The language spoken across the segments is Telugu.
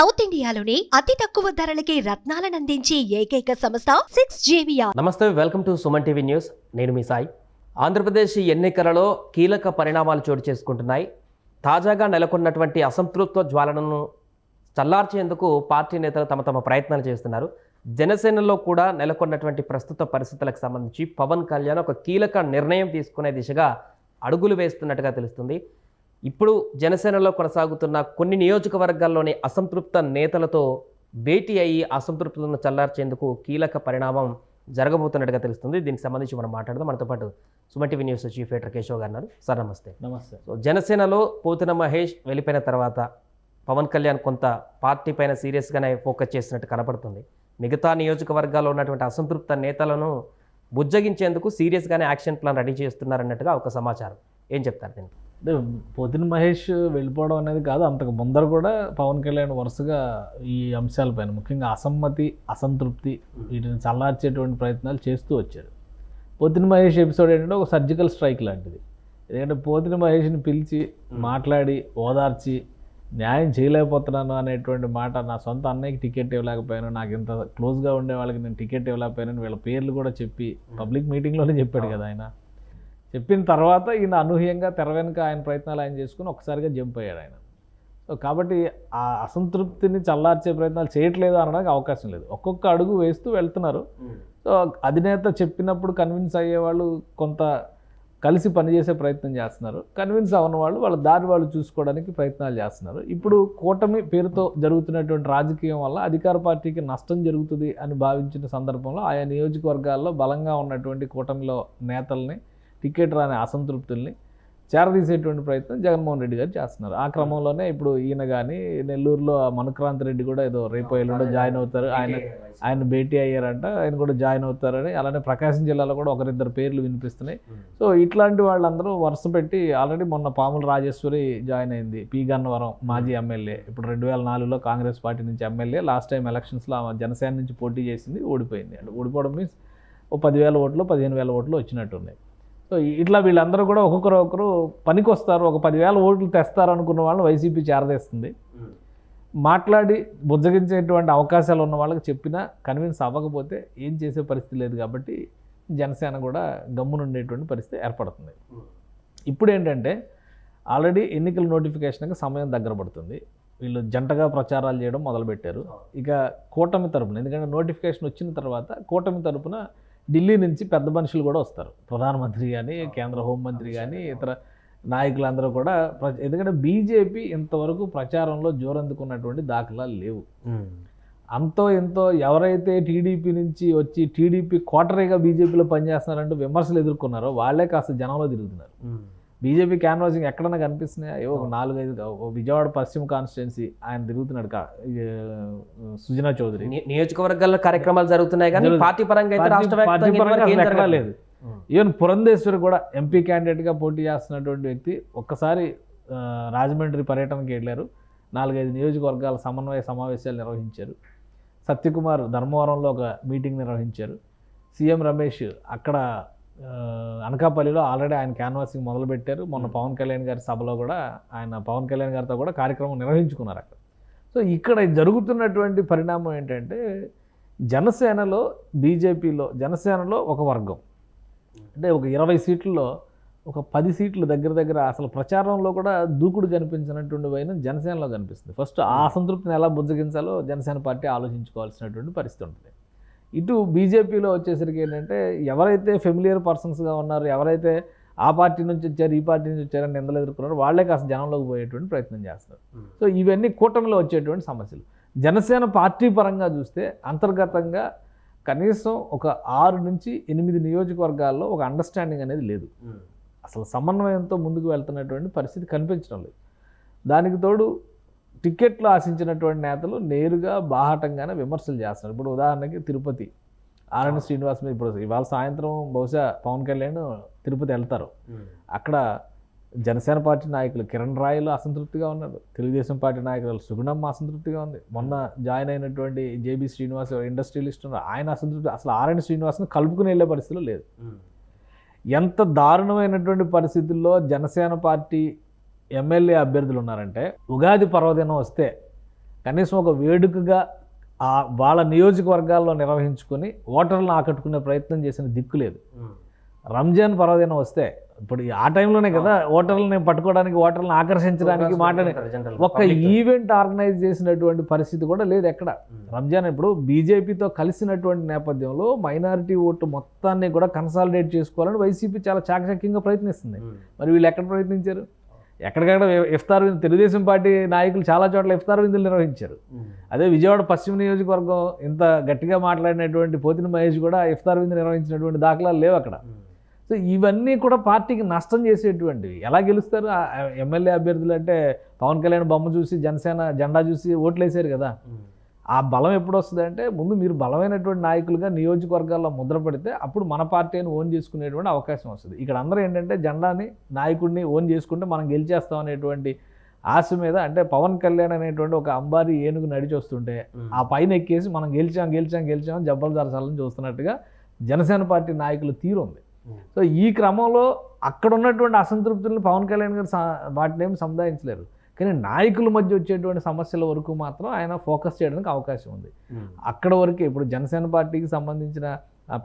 సౌత్ ఇండియాలోని అతి తక్కువ ధరలకి రత్నాలను అందించే ఏకైక సంస్థ సిక్స్ జేవియా నమస్తే welcome to Suman TV news. నేను మీ సాయి. ఆంధ్రప్రదేశ్ ఎన్నికలలో కీలక పరిణామాలు చోటు చేసుకుంటున్నాయి. తాజాగా నెలకొన్నటువంటి అసంతృప్త జ్వాలనను చల్లార్చేందుకు పార్టీ నేతలు తమ తమ ప్రయత్నాలు చేస్తున్నారు. జనసేనలో కూడా నెలకొన్నటువంటి ప్రస్తుత పరిస్థితులకు సంబంధించి పవన్ కళ్యాణ్ ఒక కీలక నిర్ణయం తీసుకునే దిశగా అడుగులు వేస్తున్నట్టుగా తెలుస్తుంది. ఇప్పుడు జనసేనలో కొనసాగుతున్న కొన్ని నియోజకవర్గాల్లోని అసంతృప్త నేతలతో భేటీ అయ్యి అసంతృప్తులను చల్లార్చేందుకు కీలక పరిణామం జరగబోతున్నట్టుగా తెలుస్తుంది. దీనికి సంబంధించి మనం మాట్లాడదాం. మనతో పాటు Suman TV news chief editor Keshav గారు. సార్ నమస్తే. నమస్తే. సో జనసేనలో పోతిన మహేష్ వెళ్ళిపోయిన తర్వాత పవన్ కళ్యాణ్ కొంత పార్టీ పైన సీరియస్గానే ఫోకస్ చేసినట్టు కనపడుతుంది. మిగతా నియోజకవర్గాల్లో ఉన్నటువంటి అసంతృప్త నేతలను బుజ్జగించేందుకు సీరియస్గానే యాక్షన్ ప్లాన్ రెడీ చేస్తున్నారన్నట్టుగా ఒక సమాచారం. ఏం చెప్తారు దీనికి? అంటే పోతిన మహేష్ వెళ్ళిపోవడం అనేది కాదు అంతకు ముందర కూడా పవన్ కళ్యాణ్ వరుసగా ఈ అంశాలపైన ముఖ్యంగా అసమ్మతి అసంతృప్తి వీటిని చల్లార్చేటువంటి ప్రయత్నాలు చేస్తూ వచ్చారు పోతిన మహేష్ ఎపిసోడ్ ఏంటంటే ఒక సర్జికల్ స్ట్రైక్ లాంటిది. ఎందుకంటే పోతిన మహేష్ని పిలిచి మాట్లాడి ఓదార్చి న్యాయం చేయలేకపోతున్నాను అనేటువంటి మాట నా సొంత అన్నయ్యకి టికెట్ ఇవ్వలేకపోయాను నాకు ఇంత క్లోజ్గా ఉండే వాళ్ళకి నేను టికెట్ ఇవ్వలేకపోయాను వీళ్ళ పేర్లు కూడా చెప్పి పబ్లిక్ మీటింగ్లోనే చెప్పాడు కదా ఆయన. చెప్పిన తర్వాత ఈయన అనూహ్యంగా తెర వెనుక ఆయన ప్రయత్నాలు ఆయన చేసుకుని ఒకసారిగా జంప్ అయ్యాడు ఆయన. సో కాబట్టి ఆ అసంతృప్తిని చల్లార్చే ప్రయత్నాలు చేయట్లేదు అనడానికి అవకాశం లేదు. ఒక్కొక్క అడుగు వేస్తూ వెళ్తున్నారు. సో అధినేత చెప్పినప్పుడు కన్విన్స్ అయ్యే వాళ్ళు కొంత కలిసి పనిచేసే ప్రయత్నం చేస్తున్నారు. కన్విన్స్ అవ్వని వాళ్ళు వాళ్ళ దారి వాళ్ళు చూసుకోవడానికి ప్రయత్నాలు చేస్తున్నారు. ఇప్పుడు కూటమి పేరుతో జరుగుతున్నటువంటి రాజకీయం వల్ల అధికార పార్టీకి నష్టం జరుగుతుంది అని భావించిన సందర్భంలో ఆయా నియోజకవర్గాల్లో బలంగా ఉన్నటువంటి కూటమిలో నేతల్ని టికెట్ రాని అసంతృప్తుల్ని చేరదీసేటువంటి ప్రయత్నం జగన్మోహన్ రెడ్డి గారు చేస్తున్నారు. ఆ క్రమంలోనే ఇప్పుడు ఈయన కానీ నెల్లూరులో మనుక్రాంత్ రెడ్డి కూడా ఏదో రేపు ఎల్లుండో జాయిన్ అవుతారు. ఆయన ఆయన భేటీ అయ్యారంట. ఆయన కూడా జాయిన్ అవుతారని అలానే ప్రకాశం జిల్లాలో కూడా ఒకరిద్దరు పేర్లు వినిపిస్తున్నాయి. సో ఇట్లాంటి వాళ్ళందరూ వరుస పెట్టి ఆల్రెడీ మొన్న పాముల రాజేశ్వరి జాయిన్ అయింది. పి. గన్నవరం మాజీ ఎమ్మెల్యే. ఇప్పుడు రెండు వేల నాలుగులో కాంగ్రెస్ పార్టీ నుంచి ఎమ్మెల్యే. లాస్ట్ టైం ఎలక్షన్స్లో ఆమె జనసేన నుంచి పోటీ చేసింది ఓడిపోయింది. అంటే ఓడిపోవడం మీన్స్ ఓ పదివేల ఓట్లు పదిహేను వేల ఓట్లు వచ్చినట్టున్నాయి. సో ఇట్లా వీళ్ళందరూ కూడా ఒక్కొక్కరు ఒకరు పనికి వస్తారు ఒక పదివేల ఓట్లు తెస్తారు అనుకున్న వాళ్ళని వైసీపీ చేరదేస్తుంది. మాట్లాడి బుజ్జగించేటువంటి అవకాశాలు ఉన్న వాళ్ళకి చెప్పినా కన్విన్స్ అవ్వకపోతే ఏం చేసే పరిస్థితి లేదు కాబట్టి జనసేన కూడా గమ్మునుండేటువంటి పరిస్థితి ఏర్పడుతుంది. ఇప్పుడు ఏంటంటే ఆల్రెడీ ఎన్నికల నోటిఫికేషన్కి సమయం దగ్గర పడుతుంది. వీళ్ళు జంటగా ప్రచారాలు చేయడం మొదలుపెట్టారు. ఇక కూటమి తరపున ఎందుకంటే నోటిఫికేషన్ వచ్చిన తర్వాత కూటమి తరపున ఢిల్లీ నుంచి పెద్ద మనుషులు కూడా వస్తారు. ప్రధానమంత్రి కానీ కేంద్ర హోంమంత్రి కానీ ఇతర నాయకులందరూ కూడా ప్ర- ఎందుకంటే బీజేపీ ఇంతవరకు ప్రచారంలో జోరందుకున్నటువంటి దాఖలాలు లేవు. అంతో ఎంతో ఎవరైతే టీడీపీ నుంచి వచ్చి టీడీపీ కోటరీగా బీజేపీలో పనిచేస్తున్నారంటూ విమర్శలు ఎదుర్కొన్నారో వాళ్ళే కాస్త జనంలో తిరుగుతున్నారు. బీజేపీ క్యాన్వాసింగ్ ఎక్కడన్నా కనిపిస్తున్నాయా? ఏవో నాలుగైదు విజయవాడ పశ్చిమ కాన్స్టిట్యున్సీ ఆయన తిరుగుతున్నాడు సుజనా చౌదరి. నియోజకవర్గాల్లో కార్యక్రమాలు జరుగుతున్నాయి కానీ. పార్టీ పరంగా అయితే రాష్ట్ర. లేదు. ఈవెన్ పురంధేశ్వరి కూడా ఎంపీ క్యాండిడేట్గా పోటీ చేస్తున్నటువంటి వ్యక్తి ఒక్కసారి రాజమండ్రి పర్యటనకి వెళ్ళారు. నాలుగైదు నియోజకవర్గాల సమన్వయ సమావేశాలు నిర్వహించారు. సత్యకుమార్ ధర్మవరంలో ఒక మీటింగ్ నిర్వహించారు. సీఎం రమేష్ అక్కడ అనకాపల్లిలో ఆల్రెడీ ఆయన క్యాన్వాసింగ్ మొదలుపెట్టారు. మొన్న పవన్ కళ్యాణ్ గారి సభలో కూడా ఆయన పవన్ కళ్యాణ్ గారితో కూడా కార్యక్రమం నిర్వహించుకున్నారు అక్కడ. సో ఇక్కడ జరుగుతున్నటువంటి పరిణామం ఏంటంటే జనసేనలో బీజేపీలో జనసేనలో ఒక వర్గం. అంటే ఒక ఇరవై సీట్లలో ఒక పది సీట్లు దగ్గర దగ్గర అసలు ప్రచారంలో కూడా దూకుడు కనిపించినటువంటి వైన జనసేనలో కనిపిస్తుంది. ఫస్ట్ ఆ అసంతృప్తిని ఎలా బుజ్జగించాలో జనసేన పార్టీ ఆలోచించుకోవాల్సినటువంటి పరిస్థితి ఉంటుంది. ఇటు బీజేపీలో వచ్చేసరికి ఏంటంటే ఎవరైతే ఫెమిలియర్ పర్సన్స్గా ఉన్నారు ఎవరైతే ఆ పార్టీ నుంచి వచ్చారు ఈ పార్టీ నుంచి వచ్చారని నిందలు ఎదుర్కొన్నారు వాళ్ళే కాస్త జనంలోకి పోయేటువంటి ప్రయత్నం చేస్తారు సో ఇవన్నీ కూటమిలో వచ్చేటువంటి సమస్యలు. జనసేన పార్టీ పరంగా చూస్తే అంతర్గతంగా కనీసం ఒక ఆరు నుంచి ఎనిమిది నియోజకవర్గాల్లో ఒక అండర్స్టాండింగ్ అనేది లేదు. అసలు సమన్వయంతో ముందుకు వెళ్తున్నటువంటి పరిస్థితి కనిపించడం లేదు. దానికి తోడు టికెట్లు ఆశించినటువంటి నేతలు నేరుగా బాహాటంగానే విమర్శలు చేస్తున్నారు. ఇప్పుడు ఉదాహరణకి తిరుపతి ఆర్ఎన్ శ్రీనివాస్ మీద ఇప్పుడు ఇవాళ సాయంత్రం బహుశా పవన్ కళ్యాణ్ తిరుపతి వెళ్తారు. అక్కడ జనసేన పార్టీ నాయకులు కిరణ్ రాయలు అసంతృప్తిగా ఉన్నారు. తెలుగుదేశం పార్టీ నాయకులు సుగుణమ్మ అసంతృప్తిగా ఉంది. మొన్న జాయిన్ అయినటువంటి జేబీ శ్రీనివాస్ ఇండస్ట్రియలిస్ట్ ఉన్నారు. ఆయన అసంతృప్తి అసలు ఆర్ఎన్ శ్రీనివాస్ని కలుపుకుని వెళ్ళే పరిస్థితిలో లేదు. ఎంత దారుణమైనటువంటి పరిస్థితుల్లో జనసేన పార్టీ ఎమ్మెల్యే అభ్యర్థులు ఉన్నారంటే ఉగాది పర్వదినం వస్తే కనీసం ఒక వేడుకగా ఆ వాళ్ళ నియోజకవర్గాల్లో నిర్వహించుకొని ఓటర్లను ఆకట్టుకునే ప్రయత్నం చేసిన దిక్కు లేదు. రంజాన్ పర్వదినం వస్తే ఇప్పుడు ఆ టైంలోనే కదా ఓటర్లని పట్టుకోవడానికి ఓటర్లను ఆకర్షించడానికి మాట్లాడి ఒక ఈవెంట్ ఆర్గనైజ్ చేసినటువంటి పరిస్థితి కూడా లేదు ఎక్కడ. రంజాన్ ఇప్పుడు బీజేపీతో కలిసినటువంటి నేపథ్యంలో మైనారిటీ ఓటు మొత్తాన్ని కూడా కన్సాలిడేట్ చేసుకోవాలని వైసీపీ చాలా చాకచక్యంగా ప్రయత్నిస్తుంది. మరి వీళ్ళు ఎక్కడ ప్రయత్నించారు? ఎక్కడికక్కడ ఇఫ్తార్ విందు తెలుగుదేశం పార్టీ నాయకులు చాలా చోట్ల ఇఫ్తార్ విందులు నిర్వహించారు. అదే విజయవాడ పశ్చిమ నియోజకవర్గం ఇంత గట్టిగా మాట్లాడినటువంటి పోతిన మహేష్ కూడా ఇఫ్తార్ విందు నిర్వహించినటువంటి దాఖలాలు లేవు అక్కడ. సో ఇవన్నీ కూడా పార్టీకి నష్టం చేసేటువంటివి. ఎలా గెలుస్తారు? ఎమ్మెల్యే అభ్యర్థులు అంటే పవన్ కళ్యాణ్ బొమ్మ చూసి జనసేన జెండా చూసి ఓట్లు వేసారు కదా ఆ బలం ఎప్పుడు వస్తుంది అంటే ముందు మీరు బలమైనటువంటి నాయకులుగా నియోజకవర్గాల్లో ముద్ర పెడితే అప్పుడు మన పార్టీని ఓన్ చేసుకునేటువంటి అవకాశం వస్తుంది. ఇక్కడ అందరూ ఏంటంటే జెండాని నాయకుడిని ఓన్ చేసుకుంటే మనం గెలిచేస్తాం అనేటువంటి ఆశ మీద అంటే పవన్ కళ్యాణ్ అనేటువంటి ఒక అంబారి ఏనుగు నడిచి వస్తుంటే ఆ పైన ఎక్కేసి మనం గెలిచాం గెలిచాం గెలిచాం జబ్బలు జరసాలని చూస్తున్నట్టుగా జనసేన పార్టీ నాయకుల తీరు ఉంది. సో ఈ క్రమంలో అక్కడ ఉన్నటువంటి అసంతృప్తులను పవన్ కళ్యాణ్ గారు వాటిని ఏమి సముదాయించలేరు. కానీ నాయకుల మధ్య వచ్చేటువంటి సమస్యల వరకు మాత్రం ఆయన ఫోకస్ చేయడానికి అవకాశం ఉంది. అక్కడ వరకే ఇప్పుడు జనసేన పార్టీకి సంబంధించిన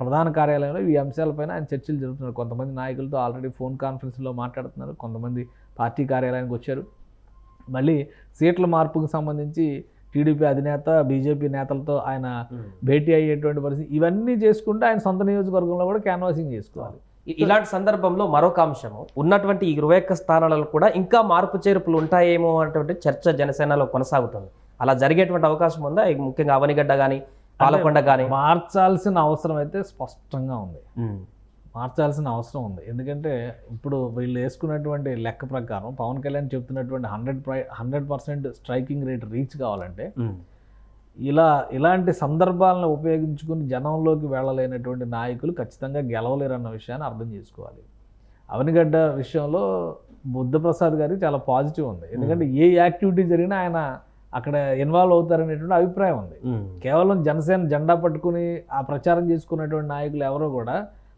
ప్రధాన కార్యాలయంలో ఈ అంశాలపైన ఆయన చర్చలు జరుగుతున్నారు కొంతమంది నాయకులతో ఆల్రెడీ ఫోన్ కాన్ఫరెన్స్లో మాట్లాడుతున్నారు. కొంతమంది పార్టీ కార్యాలయానికి వచ్చారు. మళ్ళీ సీట్ల మార్పుకు సంబంధించి టీడీపీ అధినేత బీజేపీ నేతలతో ఆయన భేటీ అయ్యేటువంటి పరిస్థితి ఇవన్నీ చేసుకుంటే ఆయన సొంత నియోజకవర్గంలో కూడా క్యాన్వాసింగ్ చేసుకోవాలి. ఇలాంటి సందర్భంలో మరొక అంశము. ఉన్నటువంటి ఈ ఇరవై ఒక్క స్థానాలలో కూడా ఇంకా మార్పు చేర్పులు ఉంటాయేమో అనేటువంటి చర్చ జనసేనలో కొనసాగుతుంది. అలా జరిగేటువంటి అవకాశం ఉందా? ముఖ్యంగా అవనిగడ్డ కానీ పాలకొండ కానీ మార్చాల్సిన అవసరం అయితే స్పష్టంగా ఉంది. మార్చాల్సిన అవసరం ఉంది. ఎందుకంటే ఇప్పుడు వీళ్ళు వేసుకున్నటువంటి లెక్క ప్రకారం పవన్ కళ్యాణ్ చెప్తున్నటువంటి హండ్రెడ్ ప్రై hundred percent striking rate reach కావాలంటే ఇలా ఇలాంటి సందర్భాలను ఉపయోగించుకుని జనంలోకి వెళ్ళలేనటువంటి నాయకులు ఖచ్చితంగా గెలవలేరన్న విషయాన్ని అర్థం చేసుకోవాలి. అవనిగడ్డ విషయంలో బుద్ధప్రసాద్ గారికి చాలా పాజిటివ్ ఉంది. ఎందుకంటే ఏ యాక్టివిటీ జరిగినా ఆయన అక్కడ ఇన్వాల్వ్ అవుతారనేటువంటి అభిప్రాయం ఉంది. కేవలం జనసేన జెండా పట్టుకుని ఆ ప్రచారం చేసుకున్నటువంటి నాయకులు ఎవరో కూడా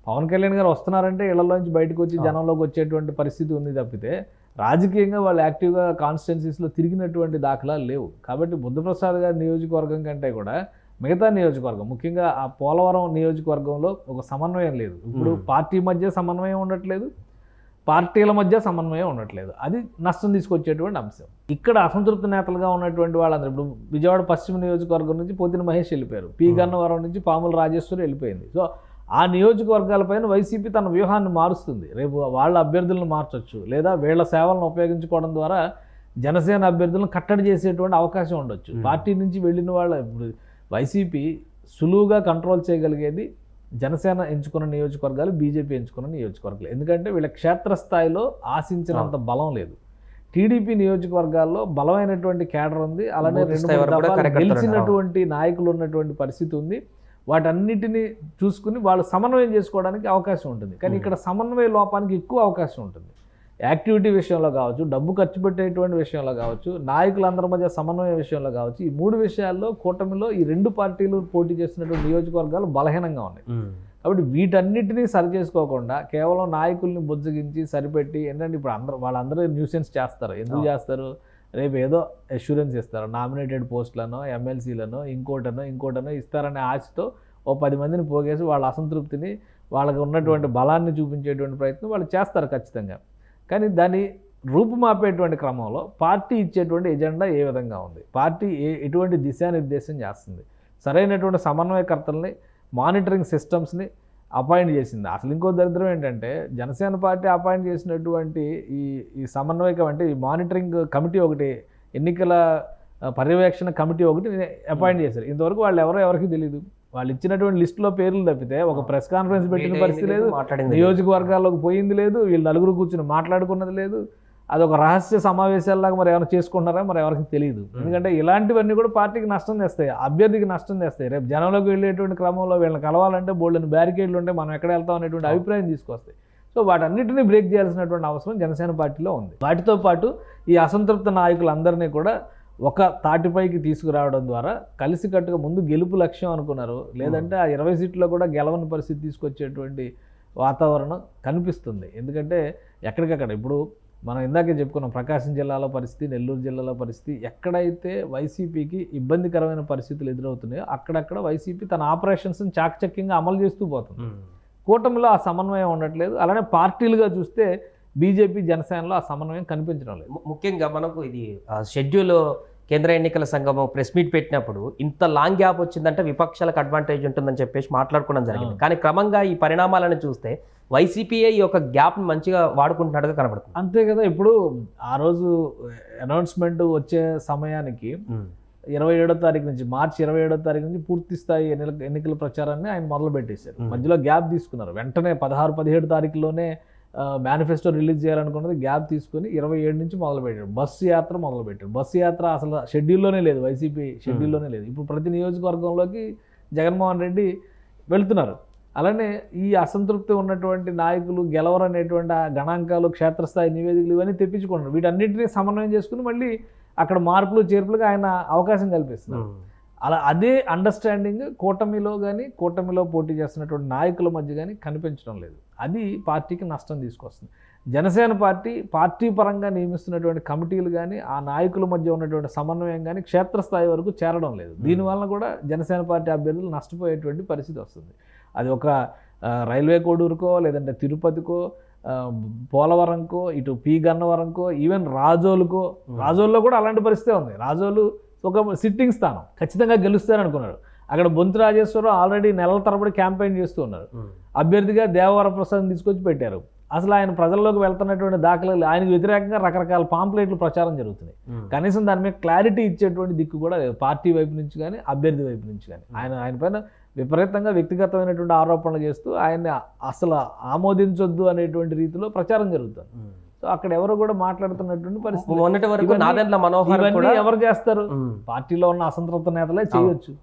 పవన్ కళ్యాణ్ గారు వస్తున్నారంటే ఇళ్ళలోంచి బయటకు వచ్చి జనంలోకి వచ్చేటువంటి పరిస్థితి ఉంది తప్పితే రాజకీయంగా వాళ్ళు యాక్టివ్గా కాన్స్టిట్యున్సీస్లో తిరిగినటువంటి దాఖలాలు లేవు. కాబట్టి బుద్ధప్రసాద్ గారి నియోజకవర్గం కంటే కూడా మిగతా నియోజకవర్గం ముఖ్యంగా ఆ పోలవరం నియోజకవర్గంలో ఒక సమన్వయం లేదు. ఇప్పుడు. పార్టీ మధ్య సమన్వయం ఉండట్లేదు. పార్టీల మధ్య సమన్వయం ఉండట్లేదు. అది నష్టం తీసుకొచ్చేటువంటి అంశం. ఇక్కడ అసంతృప్తి నేతలుగా ఉన్నటువంటి వాళ్ళందరూ ఇప్పుడు విజయవాడ పశ్చిమ నియోజకవర్గం నుంచి పోతిన మహేష్ వెళ్ళిపోయారు. పి. గన్నవరం నుంచి పాముల రాజేశ్వరి వెళ్ళిపోయింది. సో ఆ నియోజకవర్గాలపైన వైసీపీ తన వ్యూహాన్ని మారుస్తుంది. రేపు వాళ్ళ అభ్యర్థులను మార్చొచ్చు. లేదా వీళ్ళ సేవలను ఉపయోగించుకోవడం ద్వారా జనసేన అభ్యర్థులను కట్టడి చేసేటువంటి అవకాశం ఉండొచ్చు. పార్టీ నుంచి వెళ్ళిన వాళ్ళ ఇప్పుడు వైసీపీ సులువుగా కంట్రోల్ చేయగలిగేది జనసేన ఎంచుకున్న నియోజకవర్గాలు బీజేపీ ఎంచుకున్న నియోజకవర్గాలు. ఎందుకంటే వీళ్ళ క్షేత్రస్థాయిలో ఆశించినంత బలం లేదు. టీడీపీ నియోజకవర్గాల్లో బలమైనటువంటి కేడర్ ఉంది. అలానే రెండు. గెలిచినటువంటి నాయకులు ఉన్నటువంటి పరిస్థితి ఉంది. వాటన్నిటిని చూసుకుని వాళ్ళు సమన్వయం చేసుకోవడానికి అవకాశం ఉంటుంది. కానీ. ఇక్కడ సమన్వయ లోపానికి ఎక్కువ అవకాశం ఉంటుంది. యాక్టివిటీ విషయంలో కావచ్చు డబ్బు ఖర్చు పెట్టేటువంటి విషయంలో కావచ్చు నాయకులందరి మధ్య సమన్వయ విషయంలో కావచ్చు ఈ మూడు విషయాల్లో కూటమిలో ఈ రెండు పార్టీలు పోటీ చేస్తున్నటువంటి నియోజకవర్గాలు బలహీనంగా ఉన్నాయి. కాబట్టి వీటన్నిటినీ సరి చేసుకోకుండా కేవలం నాయకుల్ని బుజ్జగించి సరిపెట్టి ఏంటంటే ఇప్పుడు అందరూ వాళ్ళందరూ న్యూసెన్స్ చేస్తారు. ఎందుకు. చేస్తారు? రేపు ఏదో అష్యూరెన్స్ ఇస్తారు. నామినేటెడ్ పోస్టులను ఎమ్మెల్సీలను ఇంకోటనో ఇంకోటనో ఇస్తారనే ఆశతో ఓ పది మందిని పోగేసి వాళ్ళ అసంతృప్తిని వాళ్ళకి ఉన్నటువంటి బలాన్ని చూపించేటువంటి ప్రయత్నం వాళ్ళు చేస్తారు ఖచ్చితంగా. కానీ దాన్ని రూపుమాపేటువంటి క్రమంలో పార్టీ ఇచ్చేటువంటి ఎజెండా ఏ విధంగా ఉంది? పార్టీ ఏ ఎటువంటి దిశానిర్దేశం చేస్తుంది? సరైనటువంటి సమన్వయకర్తల్ని మానిటరింగ్ సిస్టమ్స్ని అపాయింట్ చేసింది. అసలు ఇంకో దరిద్రం ఏంటంటే జనసేన పార్టీ అపాయింట్ చేసినటువంటి ఈ ఈ సమన్వయకం అంటే ఈ మానిటరింగ్ కమిటీ ఒకటి ఎన్నికల పర్యవేక్షణ కమిటీ ఒకటి అపాయింట్ చేశారు. ఇంతవరకు వాళ్ళు ఎవరో ఎవరికి తెలియదు వాళ్ళు ఇచ్చినటువంటి లిస్టులో పేర్లు తప్పితే ఒక ప్రెస్ కాన్ఫరెన్స్ పెట్టిన పరిస్థితి లేదు. నియోజకవర్గాల్లోకి పోయింది లేదు వీళ్ళు నలుగురు కూర్చుని మాట్లాడుకున్నది లేదు. అదొక రహస్య సమావేశాల్లాగా మరి ఎవరు చేసుకుంటారా మరి ఎవరికి తెలియదు ఎందుకంటే ఇలాంటివన్నీ కూడా పార్టీకి నష్టం తెస్తాయి అభ్యర్థికి నష్టం తెస్తాయి. రేపు జనంలోకి వెళ్ళేటువంటి క్రమంలో వీళ్ళని కలవాలంటే బోల్డెని బ్యారికేడ్లు ఉంటే మనం ఎక్కడ వెళ్తాం అనేటువంటి అభిప్రాయం తీసుకొస్తాయి. సో వాటన్నిటిని బ్రేక్ చేయాల్సినటువంటి అవసరం జనసేన పార్టీలో ఉంది. వాటితో పాటు ఈ అసంతృప్త నాయకులందరినీ కూడా ఒక తాటిపైకి తీసుకురావడం ద్వారా కలిసికట్టుగా ముందు గెలుపు లక్ష్యం అనుకున్నారు. లేదంటే ఆ ఇరవై సీట్లో కూడా గెలవని పరిస్థితి తీసుకొచ్చేటువంటి వాతావరణం కనిపిస్తుంది. ఎందుకంటే ఎక్కడికక్కడ ఇప్పుడు మనం ఇందాకే చెప్పుకున్నాం ప్రకాశం జిల్లాలో పరిస్థితి నెల్లూరు జిల్లాలో పరిస్థితి ఎక్కడైతే వైసీపీకి ఇబ్బందికరమైన పరిస్థితులు ఎదురవుతున్నాయో అక్కడక్కడ వైసీపీ తన ఆపరేషన్స్ని చాకచక్యంగా అమలు చేస్తూ పోతుంది. కూటమిలో ఆ సమన్వయం ఉండట్లేదు. అలానే పార్టీలుగా చూస్తే బీజేపీ జనసేనలో ఆ సమన్వయం కనిపించడం లేదు. ముఖ్యంగా మనకు ఇది షెడ్యూల్ కేంద్ర ఎన్నికల సంఘం ప్రెస్ మీట్ పెట్టినప్పుడు ఇంత లాంగ్ గ్యాప్ వచ్చిందంటే విపక్షాలకు అడ్వాంటేజ్ ఉంటుందని చెప్పేసి మాట్లాడుకోవడం జరిగింది. కానీ క్రమంగా ఈ పరిణామాలను చూస్తే వైసీపీఏ ఈ యొక్క గ్యాప్ని మంచిగా వాడుకుంటున్నట్టుగా కనబడుతుంది. అంతే కదా ఇప్పుడు ఆ రోజు అనౌన్స్మెంట్ వచ్చే సమయానికి ఇరవై ఏడో తారీఖు నుంచి మార్చి ఇరవై ఏడో తారీఖు నుంచి పూర్తి స్థాయి ఎన్నికల ఎన్నికల ప్రచారాన్ని ఆయన మొదలు పెట్టేశారు. మధ్యలో గ్యాప్ తీసుకున్నారు. వెంటనే పదహారు పదిహేడు తారీఖులోనే మేనిఫెస్టో రిలీజ్ చేయాలనుకున్నది గ్యాప్ తీసుకొని ఇరవై ఏడు నుంచి మొదలు పెట్టారు. బస్సు యాత్ర మొదలు పెట్టారు. బస్సు యాత్ర అసలు షెడ్యూల్లోనే లేదు వైసీపీ షెడ్యూల్లోనే లేదు. ఇప్పుడు ప్రతి నియోజకవర్గంలోకి జగన్మోహన్ రెడ్డి వెళ్తున్నారు. అలానే ఈ అసంతృప్తి ఉన్నటువంటి నాయకులు గెలవరనేటువంటి ఆ గణాంకాలు క్షేత్రస్థాయి నివేదికలు ఇవన్నీ తెప్పించుకుంటున్నారు. వీటన్నిటిని సమన్వయం చేసుకుని మళ్ళీ అక్కడ మార్పులు చేర్పులుగా ఆయన అవకాశం కల్పిస్తున్నారు. అలా అదే అండర్స్టాండింగ్ కూటమిలో కానీ కూటమిలో పోటీ చేస్తున్నటువంటి నాయకుల మధ్య కానీ కనిపించడం లేదు. అది పార్టీకి నష్టం తీసుకొస్తుంది. జనసేన పార్టీ పార్టీ పరంగా నియమిస్తున్నటువంటి కమిటీలు కానీ ఆ నాయకుల మధ్య ఉన్నటువంటి సమన్వయం కానీ క్షేత్రస్థాయి వరకు చేరడం లేదు. దీనివల్ల కూడా జనసేన పార్టీ అభ్యర్థులు నష్టపోయేటువంటి పరిస్థితి వస్తుంది. అది ఒక రైల్వే కోడూరుకో లేదంటే తిరుపతికో పోలవరంకో ఇటు పి గన్నవరంకో ఈవెన్ రాజోలుకో రాజోల్లో కూడా అలాంటి పరిస్థితే ఉంది. రాజోలు ఒక సిట్టింగ్ స్థానం ఖచ్చితంగా గెలుస్తారనుకున్నారు అక్కడ బొంతు రాజేశ్వరరావు ఆల్రెడీ నెలల తరబడి క్యాంపెయిన్ చేస్తూ ఉన్నారు. అభ్యర్థిగా దేవవర ప్రసాద్ తీసుకొచ్చి పెట్టారు. అసలు ఆయన ప్రజల్లోకి వెళ్తున్నటువంటి దాఖలాలు ఆయనకు వ్యతిరేకంగా రకరకాల పాంప్లెట్లు ప్రచారం జరుగుతున్నాయి. కనీసం దాని మీద క్లారిటీ ఇచ్చేటువంటి దిక్కు కూడా లేదు. పార్టీ వైపు నుంచి కానీ అభ్యర్థి వైపు నుంచి కానీ. ఆయన ఆయన పైన విపరీతంగా వ్యక్తిగతమైనటువంటి ఆరోపణలు చేస్తూ ఆయన్ని అసలు ఆమోదించొద్దు అనేటువంటి రీతిలో ప్రచారం జరుగుతుంది. సో అక్కడ ఎవరు కూడా మాట్లాడుతున్నటువంటి పరిస్థితి మొన్నటి వరకు నాదెండ్ల మనోహర్ ఎవరు చేస్తారు. పార్టీలో ఉన్న అసంతృప్త నేతలే చేయొచ్చు.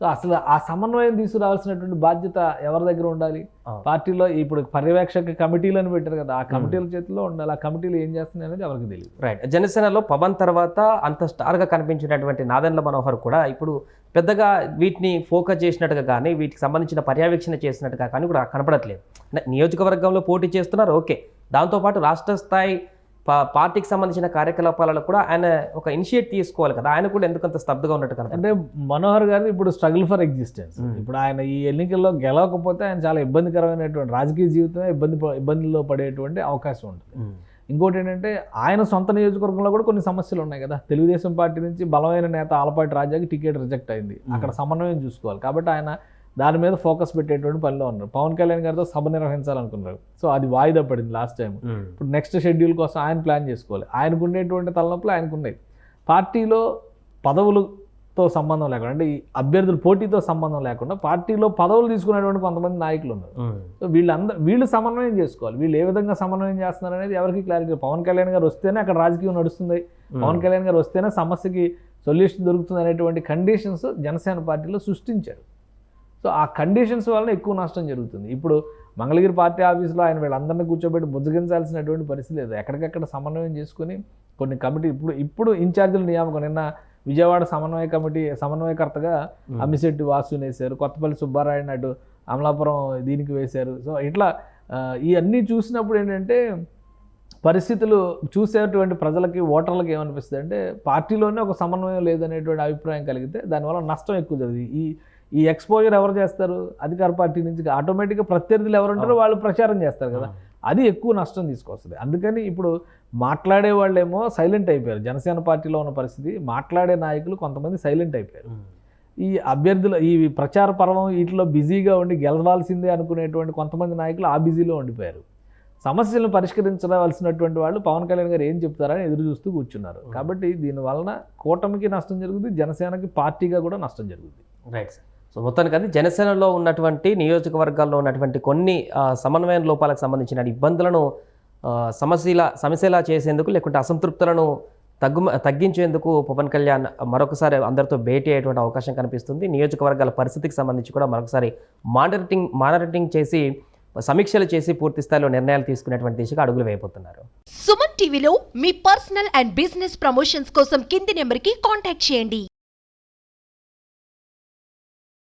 సో అసలు ఆ సమన్వయం తీసుకురావాల్సినటువంటి బాధ్యత ఎవరి దగ్గర ఉండాలి. పార్టీలో ఇప్పుడు పర్యవేక్షక కమిటీలను పెట్టారు కదా ఆ కమిటీల చేతిలో ఉండాలి. ఆ కమిటీలు ఏం చేస్తున్నాయి అనేది ఎవరికి తెలియదు. రైట్ జనసేనలో పవన్ తర్వాత అంత స్టార్గా కనిపించినటువంటి నాదెండ్ల మనోహర్ కూడా ఇప్పుడు పెద్దగా వీటిని ఫోకస్ చేసినట్టుగా కానీ వీటికి సంబంధించిన పర్యవేక్షణ చేసినట్టుగా కానీ కూడా కనపడట్లేదు. నియోజకవర్గంలో పోటీ చేస్తున్నారు ఓకే. దాంతోపాటు రాష్ట్ర స్థాయి పార్టీకి సంబంధించిన కార్యకలాపాలలో కూడా ఆయన ఒక ఇనిషియేట్ తీసుకోవాలి కదా. ఆయన కూడా ఎందుకంత స్తబ్దుగా ఉన్నట్టు కనపడదు అంటే మనోహర్ గారు ఇప్పుడు స్ట్రగుల్ ఫర్ ఎగ్జిస్టెన్స్. ఇప్పుడు ఆయన ఈ ఎన్నికల్లో గెలవకపోతే ఆయన చాలా ఇబ్బందికరమైనటువంటి రాజకీయ జీవితమే ఇబ్బంది ఇబ్బందుల్లో పడేటువంటి అవకాశం ఉంటుంది. ఇంకోటి ఏంటంటే ఆయన సొంత నియోజకవర్గంలో కూడా కొన్ని సమస్యలు ఉన్నాయి కదా. తెలుగుదేశం పార్టీ నుంచి బలమైన నేత ఆలపాటి రాజాకి టికెట్ రిజెక్ట్ అయింది. అక్కడ సమన్వయం చూసుకోవాలి. కాబట్టి ఆయన దాని మీద ఫోకస్ పెట్టేటువంటి పనిలో ఉన్నారు. పవన్ కళ్యాణ్ గారితో సభ నిర్వహించాలనుకున్నారు. సో అది వాయిదా పడింది లాస్ట్ టైం ఇప్పుడు నెక్స్ట్ షెడ్యూల్ కోసం ఆయన ప్లాన్ చేసుకోవాలి. ఆయనకు ఉండేటువంటి తలనొప్పులు ఆయనకు ఉన్నాయి పార్టీలో పదవులతో సంబంధం లేకుండా అంటే ఈ అభ్యర్థుల పోటీతో సంబంధం లేకుండా పార్టీలో పదవులు తీసుకునేటువంటి కొంతమంది నాయకులు ఉన్నారు. సో వీళ్ళందరూ వీళ్ళు సమన్వయం చేసుకోవాలి. వీళ్ళు ఏ విధంగా సమన్వయం చేస్తున్నారు అనేది ఎవరికి క్లారిటీ పవన్ కళ్యాణ్ గారు వస్తేనే అక్కడ రాజకీయం నడుస్తుంది. పవన్ కళ్యాణ్ గారు వస్తేనే సమస్యకి సొల్యూషన్ దొరుకుతుంది అనేటువంటి కండిషన్స్ జనసేన పార్టీలో సృష్టించారు. సో ఆ కండిషన్స్ వలన ఎక్కువ నష్టం జరుగుతుంది. ఇప్పుడు మంగళగిరి పార్టీ ఆఫీస్లో ఆయన వీళ్ళందరినీ కూర్చోబెట్టి బుజ్జగించాల్సినటువంటి పరిస్థితి లేదు. ఎక్కడికక్కడ సమన్వయం చేసుకుని కొన్ని కమిటీ ఇప్పుడు ఇప్పుడు ఇన్ఛార్జీల నియామకం. నిన్న విజయవాడ సమన్వయ కమిటీ సమన్వయకర్తగా అమ్మిశెట్టి వాసుని వేశారు. కొత్తపల్లి సుబ్బారాయుడు అటు అమలాపురం దీనికి వేశారు. సో ఇట్లా ఇవన్నీ చూసినప్పుడు ఏంటంటే పరిస్థితులు చూసేటువంటి ప్రజలకి ఓటర్లకి ఏమనిపిస్తుంది అంటే పార్టీలోనే ఒక సమన్వయం లేదనేటువంటి అభిప్రాయం కలిగితే దానివల్ల నష్టం ఎక్కువ జరుగుతుంది. ఈ ఈ ఎక్స్పోజర్ ఎవరు చేస్తారు? అధికార పార్టీ నుంచి ఆటోమేటిక్గా ప్రత్యర్థులు ఎవరు ఉంటారో వాళ్ళు ప్రచారం చేస్తారు కదా. అది ఎక్కువ నష్టం తీసుకొస్తుంది. అందుకని ఇప్పుడు మాట్లాడే వాళ్ళేమో సైలెంట్ అయిపోయారు. జనసేన పార్టీలో ఉన్న పరిస్థితి మాట్లాడే నాయకులు కొంతమంది సైలెంట్ అయిపోయారు. ఈ అభ్యర్థుల ఈ ప్రచార పర్వం వీటిలో బిజీగా ఉండి గెలవాల్సిందే అనుకునేటువంటి కొంతమంది నాయకులు ఆ బిజీలో ఉండిపోయారు. సమస్యలను పరిష్కరించవలసినటువంటి వాళ్ళు పవన్ కళ్యాణ్ గారు ఏం చెప్తారని ఎదురు చూస్తూ కూర్చున్నారు. కాబట్టి దీని వలన కూటమికి నష్టం జరుగుతుంది జనసేనకి పార్టీగా కూడా నష్టం జరుగుతుంది రైట్ సార్. సో మొత్తానికి అది జనసేనలో ఉన్నటువంటి నియోజకవర్గాల్లో ఉన్నటువంటి కొన్ని సమన్వయ లోపాలకు సంబంధించిన ఇబ్బందులను సమస్యల సమస్యలా చేసేందుకు లేకుంటే అసంతృప్తులను తగ్గు తగ్గించేందుకు పవన్ కళ్యాణ్ మరొకసారి అందరితో భేటీ అయ్యేటువంటి అవకాశం కనిపిస్తుంది. నియోజకవర్గాల పరిస్థితికి సంబంధించి కూడా మరొకసారి మానిటరింగ్ మానిటరింగ్ చేసి సమీక్షలు చేసి పూర్తి స్థాయిలో నిర్ణయాలు తీసుకునేటువంటి దిశగా అడుగులు వేయబోతున్నారు. సుమన్ టీవీలో మీ పర్సనల్ అండ్ బిజినెస్ ప్రమోషన్స్ కోసం కింది నెంబర్కి కాంటాక్ట్ చేయండి.